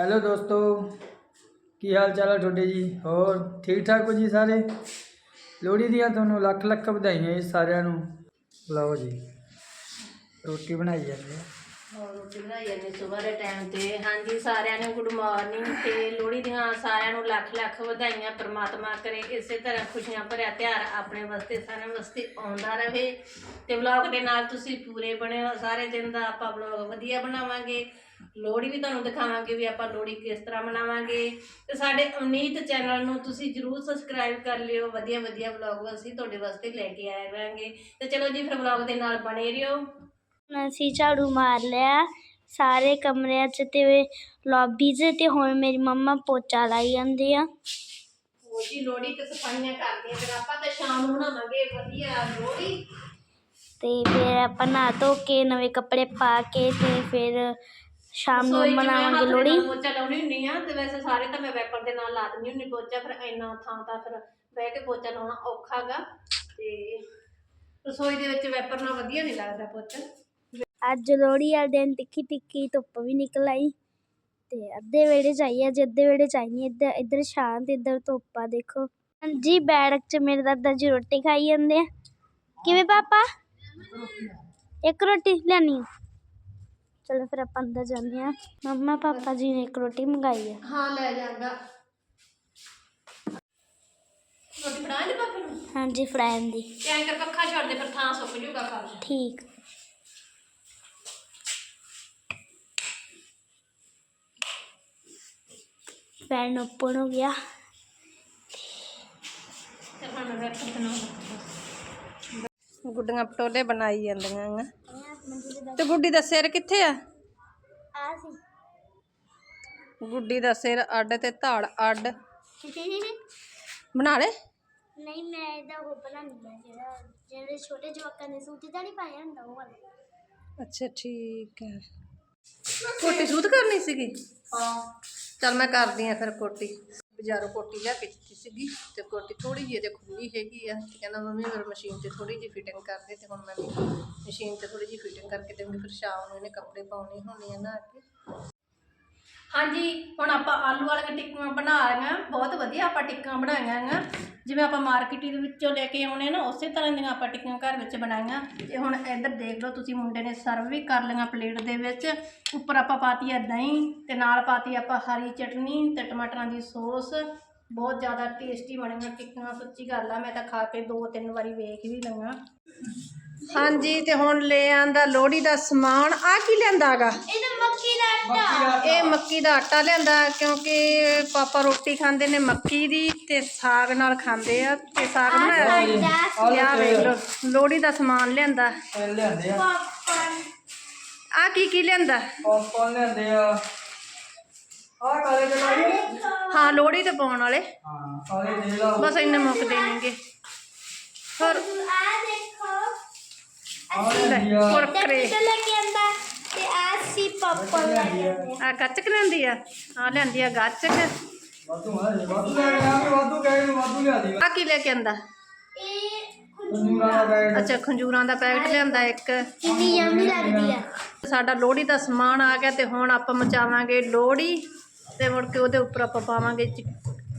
Hello ਦੋਸਤੋ, ਕੀ ਹਾਲ ਚਾਲ ਹੈ ਤੁਹਾਡੇ ਜੀ? ਹੋਰ, ਠੀਕ ਠਾਕ ਹੋ ਜੀ ਸਾਰੇ? ਲੋਹੜੀ ਦੀਆਂ ਤੁਹਾਨੂੰ ਲੱਖ ਲੱਖ ਵਧਾਈਆਂ ਜੀ ਸਾਰਿਆਂ ਨੂੰ। ਲਓ ਜੀ, ਰੋਟੀ ਬਣਾਈ ਜਾਂਦੇ ਆ। ਹੋਰ, ਰੋਟੀ ਬਣਾਈ ਜਾਂਦੇ ਸਵੇਰ ਦੇ ਟਾਈਮ ਤੇ। ਹਾਂਜੀ, ਸਾਰਿਆਂ ਨੂੰ ਗੁੱਡ ਮਾਰਨਿੰਗ ਤੇ ਲੋਹੜੀ ਦੀਆਂ ਸਾਰਿਆਂ ਨੂੰ ਲੱਖ ਲੱਖ ਵਧਾਈਆਂ। ਪ੍ਰਮਾਤਮਾ ਕਰੇ, ਇਸੇ ਤਰ੍ਹਾਂ ਖੁਸ਼ੀਆਂ ਭਰਿਆ ਤਿਉਹਾਰ ਆਪਣੇ ਵਾਸਤੇ ਸਾਰਿਆਂ ਵਾਸਤੇ ਆਉਂਦਾ ਰਹੇ। ਤੇ ਵਲੌਗ ਦੇ ਨਾਲ ਤੁਸੀਂ ਪੂਰੇ ਬਣੇ ਹੋ ਸਾਰੇ ਦਿਨ ਦਾ ਆਪਾਂ ਵਲੌਗ ਵਧੀਆ ਬਣਾਵਾਂਗੇ। ਲੋਹੜੀ ਵੀ ਤੁਹਾਨੂੰ ਦਿਖਾਵਾਂਗੇ ਵੀ ਆਪਾਂ ਲੋਹੜੀ ਕਿਸ ਤਰ੍ਹਾਂ ਮਨਾਵਾਂਗੇ। ਤੇ ਸਾਡੇ ਅਮਨੀਤ ਚੈਨਲ ਨੂੰ ਤੁਸੀਂ ਜਰੂਰ ਸਬਸਕ੍ਰਾਈਬ ਕਰ ਲਿਓ। ਵਧੀਆ ਵਧੀਆ ਵਲੌਗ ਅਸੀਂ ਤੁਹਾਡੇ ਵਾਸਤੇ ਲੈ ਕੇ ਆਏ ਕਰਾਂਗੇ। ਤੇ ਚਲੋ ਜੀ ਫਿਰ ਵਲੌਗ ਦੇ ਨਾਲ ਬਣੇ ਰਹੋ। ਹੁਣ ਅਸੀਂ ਝਾੜੂ ਮਾਰ ਲਿਆ ਸਾਰੇ ਕਮਰਿਆਂ 'ਚ ਤੇ ਲੌਬੀ 'ਚ ਤੇ ਹੁਣ ਮੇਰੀ ਮੰਮਾ ਪੋਚਾ ਲਾਈ ਜਾਂਦੇ ਆ। ਉਹ ਜੀ ਲੋਹੜੀ ਤੇ ਸਫਾਈਆਂ ਕਰਦੇ ਆ ਫਿਰ ਆਪਾਂ ਤਾਂ ਸ਼ਾਮ ਨੂੰ ਬਣਾਵਾਂਗੇ ਵਧੀਆ ਲੋਹੜੀ। ਤੇ ਫਿਰ ਆਪਾਂ ਨਹਾ ਧੋ ਕੇ ਨਵੇਂ ਕੱਪੜੇ ਪਾ ਕੇ ਤੇ ਫਿਰ ਸ਼ਾਮ ਨੂੰ ਰਸੋਈ 'ਚ ਮੈਂ ਮਨਾਵਾਂਗੇ ਹੱਥ ਦੇ ਲੋਹੜੀ। ਨਾਲ ਪੋਚਾ ਲਾਉਣੀ ਹੁੰਨੀ ਆ ਤੇ ਵੈਸੇ ਸਾਰੇ ਤਾਂ ਮੈਂ ਵੈਪਰ ਦੇ ਨਾਲ ਲਾ ਦਿੰਦੀ ਹੁੰਨੀ ਪੋਚਾ ਫਿਰ ਇੰਨਾ ਥਾਂ ਤਾਂ ਫਿਰ ਬਹਿ ਕੇ ਪੋਚਾ ਲਾਉਣਾ ਔਖਾਗਾ ਤੇ ਰਸੋਈ ਦੇ ਵਿੱਚ ਵੈਪਰ ਨਾਲ ਵਧੀਆ ਨਹੀਂ ਲੱਗਦਾ ਪੋਚਾ। ਅੱਜ ਲੋਹੜੀ ਵਾਲੇ ਦਿਨ ਤਿੱਖੀ ਤਿੱਖੀ ਧੁੱਪ ਵੀ ਨਿਕਲ ਆਈ ਤੇ ਅੱਧੇ ਵੇੜੇ ਚਾਹੀਏ ਅੱਜ ਅੱਧੇ ਵੇੜੇ ਚਾਹੀਏ ਇੱਧਰ ਇੱਧਰ ਸ਼ਾਂਤ ਇੱਧਰ ਧੁੱਪ ਆ ਦੇਖੋ। ਹਾਂਜੀ ਬੈਠਕ 'ਚ ਮੇਰੇ ਦਾਦਾ ਜੀ ਰੋਟੀ ਖਾਈ ਜਾਂਦੇ ਆ। ਕਿਵੇਂ ਪਾਪਾ? ਇੱਕ ਰੋਟੀ ਲੈਣੀ ਆ? ਚਲੋ ਫਿਰ ਆਪਾਂ ਅੰਦਰ ਜਾਂਦੇ ਆ ਮੰਮਾ ਪਾਪਾ ਜੀ ਨੇ ਇੱਕ ਰੋਟੀ ਮੰਗਾਈ ਆ। ਹਾਂ ਲੈ ਜਾਗਾ ਰੋਟੀ ਬਣਾ ਲਈ ਪਾਪੇ ਨੂੰ? ਹਾਂਜੀ ਫਰਾਈਨ ਦੀ। ਐਂ ਕਰ ਪੱਖਾ ਛੱਡ ਦੇ ਫਿਰ ਥਾਂ ਸੁੱਕ ਜੂਗਾ ਕਰ ਠੀਕ। ਫੈਨ ਓਪਨ ਹੋ ਗਿਆ। ਤੇ ਹੁਣ ਦੇ ਨਾਲ ਗੁੱਡੀਆਂ ਪਟੋਲੇ ਬਣਾਈ ਜਾਂਦੀਆਂ ਆ ਤੇ ਗੁੱਡੀ ਦਾ ਸਿਰ ਕਿੱਥੇ ਆ? ਆ ਸੀ। ਗੁੱਡੀ ਦਾ ਸਿਰ ਅੱਡ ਤੇ ਧੜ ਅੱਡ। ਬਣਾ ਲੈ ਨਹੀਂ ਮੈਂ ਇਹਦਾ ਉਹ ਬਣਾਉਂਦੀ ਜਿਹੜਾ ਜਿਹੜੇ ਛੋਟੇ ਜਵਾਕਾਂ ਦੇ ਸੂਟ ਦਾ ਨਹੀਂ ਪਾਇਆ ਹੁੰਦਾ ਉਹ ਵਾਲਾ। ਅੱਛਾ ਠੀਕ ਹੈ। ਕੋਟੀ ਸੂਤ ਕਰਨੀ ਸੀਗੀ? ਹਾਂ। ਚਲ ਮੈਂ ਕਰਦੀ ਆ ਫਿਰ ਕੋਟੀ। ਬਾਜ਼ਾਰੋਂ ਕੋਟੀ ਲੈ ਕੇ ਦਿੱਤੀ ਸੀਗੀ ਤੇ ਕੋਟੀ ਥੋੜੀ ਜਿਹੀ ਇਹਦੇ ਖੁੱਲੀ ਹੈਗੀ ਆ। ਤੇ ਕਹਿੰਦਾ ਮੰਮੀ ਫਿਰ ਮਸ਼ੀਨ ਤੇ ਥੋੜੀ ਜਿਹੀ ਫਿਟਿੰਗ ਕਰ ਦੇ ਤੇ ਹੁਣ ਮੈਂ ਵੀ ਮਸ਼ੀਨ ਤੇ ਥੋੜੀ ਜਿਹੀ ਫਿਟਿੰਗ ਕਰਕੇ ਦੇਵਾਂਗੀ, ਫਿਰ ਸ਼ਾਮ ਨੂੰ ਇਹਨੇ ਕੱਪੜੇ ਪਾਉਣੇ ਹੋਣੇ ਆ ਨਾ ਕੇ। ਹਾਂਜੀ, ਹੁਣ ਆਪਾਂ ਆਲੂ ਵਾਲੀਆਂ ਟਿੱਕੀਆਂ ਬਣਾ ਰਹੀਆਂ ਬਹੁਤ ਵਧੀਆ ਆਪਾਂ ਟਿੱਕਾਂ ਬਣਾਈਆਂ ਆ ਜਿਵੇਂ ਆਪਾਂ ਮਾਰਕੀਟ ਦੇ ਵਿੱਚੋਂ ਲੈ ਕੇ ਆਉਣੇ ਨਾ, ਉਸੇ ਤਰ੍ਹਾਂ ਦੀਆਂ ਆਪਾਂ ਟਿੱਕੀਆਂ ਘਰ ਵਿੱਚ ਬਣਾਈਆਂ। ਤੇ ਹੁਣ ਇੱਧਰ ਦੇਖ ਲਓ ਤੁਸੀਂ, ਮੁੰਡੇ ਨੇ ਸਰਵ ਵੀ ਕਰ ਲਈਆਂ ਪਲੇਟ ਦੇ ਵਿੱਚ। ਉੱਪਰ ਆਪਾਂ ਪਾਤੀ ਆ ਦਹੀਂ, ਤੇ ਨਾਲ ਪਾਤੀ ਆਪਾਂ ਹਰੀ ਚਟਨੀ ਤੇ ਟਮਾਟਰਾਂ ਦੀ ਸੌਸ। ਬਹੁਤ ਜ਼ਿਆਦਾ ਟੇਸਟੀ ਬਣੀਆਂ ਟਿੱਕੀਆਂ, ਸੱਚੀ ਗੱਲ ਆ। ਮੈਂ ਤਾਂ ਖਾ ਕੇ ਦੋ ਤਿੰਨ ਵਾਰੀ ਵੇਖ ਵੀ ਲਈਆਂ। ਹਾਂਜੀ ਤੇ ਹੁਣ ਲੈ ਆਂਦਾ ਲੋਹੜੀ ਦਾ ਸਮਾਨ। ਆ ਕੀ ਲਿਆਂਦਾਗਾ ਇਹ ਤਾਂ ਮੱਕੀ ਦਾ ਦਾ ਇਹ ਮੱਕੀ ਦਾ ਆਟਾ ਲਿਆਂਦਾ ਕਿਉਂਕਿ ਪਾਪਾ ਰੋਟੀ ਖਾਂਦੇ ਨੇ ਮੱਕੀ ਦੀ ਤੇ ਸਾਗ ਨਾਲ ਖਾਂਦੇ ਆ। ਤੇ ਸਾਗ ਬਣਾਇਆ ਸੀ। ਯਾ ਵੇਖ ਲਓ ਲੋਹੜੀ ਦਾ ਸਮਾਨ ਲਿਆਂਦਾ। ਆ। ਆ ਕੀ ਕੀ ਲਿਆਂਦਾ? ਪੌਪਕੌਰਨ ਲਿਆਂਦੇ ਆ। ਆਹ ਕਾਲੇ ਦੇ ਲਾਈ ਹਾਂ। ਲੋਹੜੀ ਤੇ ਪਾਉਣ ਵਾਲੇ। ਹਾਂ ਕਾਲੇ ਦੇ ਲਾ ਬਸ ਇੰਨੇ ਮੁੱਕਦੇ ਨਹੀਂਗੇ ਹੋਰ ਆ ਦੇਖੋ। ਆ ਕੁਰਕਰੇ ਤੇ ਲੈ ਕੇ ਆਂਦਾ ਤੇ ਆ ਸੀ ਪਾਪਨ ਲੈ ਕੇ ਆਂਦੇ ਆ। ਗੱਚਕ ਲਿਆਂਦੀ ਆ? ਆ ਲਿਆਂਦੀ ਆ ਗੱਚਕ ਵਾਧੂ ਆ ਵਾਧੂ ਲੈ ਕੇ ਆ ਵਾਧੂ ਕਹੇ ਨੂੰ ਵਾਧੂ ਲਿਆ ਦੀ। ਆ ਕੀ ਲੈ ਕੇ ਆਂਦਾ? ਇਹ ਖੰਜੂਰਾ ਦਾ ਬੈਗ ਅੱਛਾ ਖੰਜੂਰਾਂ ਦਾ ਪੈਕਟ ਲਿਆਂਦਾ ਇੱਕ। ਕਿੰਨੀ ਯਮੀ ਲੱਗਦੀ ਆ। ਸਾਡਾ ਲੋਹੜੀ ਦਾ ਸਮਾਨ ਆ ਗਿਆ ਤੇ ਹੁਣ ਆਪਾਂ ਮਚਾਵਾਂਗੇ ਲੋਹੜੀ ਤੇ ਮੁੜ ਕੇ ਉਹਦੇ ਉੱਪਰ ਆਪਾਂ ਪਾਵਾਂਗੇ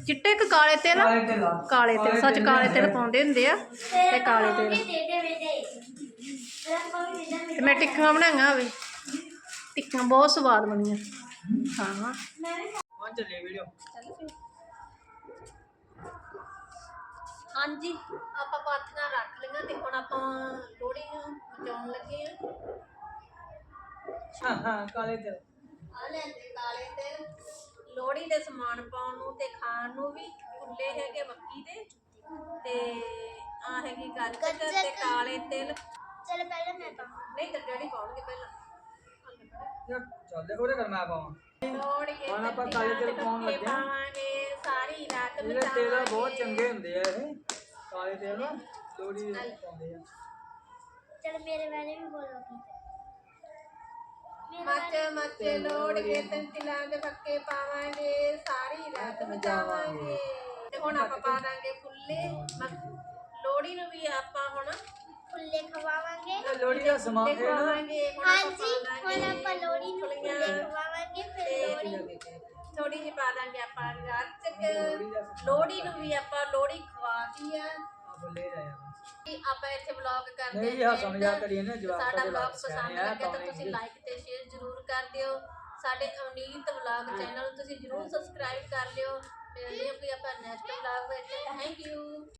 ਚਿੱਟੇ ਕ ਕਾਲੇ ਤਿਲ? ਕਾਲੇ ਤੇ ਤਿਲ ਸੱਚ ਕਾਲੇ ਤਿਲ ਪਾਉਂਦੇ ਹੁੰਦੇ ਆ। ਤੇ ਕਾਲੇ ਤਿਲ। ਤੇ ਮੈਂ ਟਿੱਕੀਆਂ ਬਣਾਈਆਂ ਵੇ। ਟਿੱਕੀਆਂ ਬਹੁਤ ਸਵਾਦ ਬਣੀਆਂ। ਹਾਂ। ਹਾਂ ਚੱਲੇ ਵੀਡੀਓ ਹਾਂਜੀ ਆਪਾਂ ਪਾਥੀਆਂ ਰੱਖ ਲਈਆਂ ਤੇ ਹੁਣ ਆਪਾਂ ਲੋਹੜੀ ਨੂੰ ਲੱਗੇ ਆ ਹਾਂ ਹਾਂ ਕਾਲੇ ਤੇ ਆ ਲੈਂਦੇ ਕਾਲੇ ਤਿਲ ਲੋਹੜੀ ਦੇ ਸਮਾਨ ਪਾਉਣ ਨੂੰ ਤੇ ਖਾਣ ਨੂੰ ਵੀ ਫੁੱਲੇ ਹੈਗੇ ਮੱਕੀ ਦੇ। ਤੇ ਆ ਹੈਗੀ ਗੱਚਕ ਤੇ ਕਾਲੇ ਤਿਲ ਚਲ ਪਹਿਲਾਂ ਮੈਂ ਪਾਵਾਂ। ਨਹੀਂ ਤਾਂ ਡੈਡੀ ਪਾਉਣਗੇ ਪਹਿਲਾਂ। ਯਾਰ ਚੱਲ ਉਹਦੇ ਕਰ ਮੈਂ ਪਾਵਾਂ। ਲੋਹੜੀ ਹੁਣ ਆਪਾਂ ਕਾਲੇ ਤਿਲ ਪਾਉਣ ਲੱਗੇ ਆ। ਪਾਵਾਂਗੇ ਸਾਰੀ ਰਾਤ ਇਹਦੇ ਤੇਲ ਬਹੁਤ ਚੰਗੇ ਹੁੰਦੇ ਆ ਇਹ। ਕਾਲੇ ਤੇਲ ਨਾ ਲੋੜੀ ਦੇ ਪਾਉਂਦੇ ਆ। ਚਲ ਮੇਰੇ ਬਾਰੇ ਵੀ ਬੋਲੋ ਕੀ ਮੱਚ ਮੱਚ ਲੋੜੀਏ ਤਿੰਨ ਤਿਲਾਂ ਦੇ ਫੱਕੇ ਪਾਵਾਂਗੇ ਸਾਰੀ ਰਾਤ ਮਚਾਵਾਂਗੇ ਤੇ ਹੁਣ ਆਪਾਂ ਪਾ ਦਾਂਗੇ ਫੁੱਲੇ। ਲੋੜੀ ਨੂੰ ਵੀ ਆਪਾਂ ਹੁਣ ਫੁੱਲੇ ਖਵਾਵਾਂਗੇ। ਇਹ ਲੋੜੀ ਦਾ ਸਮਾਨ ਇਹ ਨਾ। ਖਵਾਵਾਂਗੇ ਹਾਂਜੀ ਹੁਣ ਆਪਾਂ ਲੋਹੜੀ ਨੂੰ ਫੁੱਲੇ ਖਵਾਵਾਂਗੇ ਫਿਰ ਥੋੜੀ ਥੋੜੀ ਜਿਹੀ ਪਾ ਦਾਂਗੇ ਆਪਾਂ ਗੱਚਕ ਲੋਹੜੀ ਨੂੰ ਵੀ ਆਪਾਂ ਲੋਹੜੀ ਖਵਾਤੀ ਆ। ਕਿ ਆਪਾਂ ਇੱਥੇ ਵਲੌਗ ਕਰਦੇ ਨਹੀਂ, ਹਾਂ ਆਹ ਸਮਝਿਆ ਕਰੀਏ ਨਾ, ਤੇ ਜਵਾਕ ਸਾਡਾ ਸਾਡੇ ਵਲੌਗ ਪਸੰਦ ਲੱਗੇ ਤਾਂ ਤੁਸੀਂ। ਲਾਈਕ ਤੇ ਸ਼ੇਅਰ ਜ਼ਰੂਰ ਕਰ ਦਿਓ। ਸਾਡੇ ਅਵਨੀਤ ਵਲੌਗ ਚੈਨਲ ਨੂੰ ਤੁਸੀਂ ਜ਼ਰੂਰ ਸਬਸਕ੍ਰਾਈਬ ਕਰ ਲਿਓ। ਮਿਲਦੇ ਹਾਂ ਕੋਈ ਆਪਾਂ ਨੈਕਸਟ ਵਲੌਗ ਵਿੱਚ। Thank you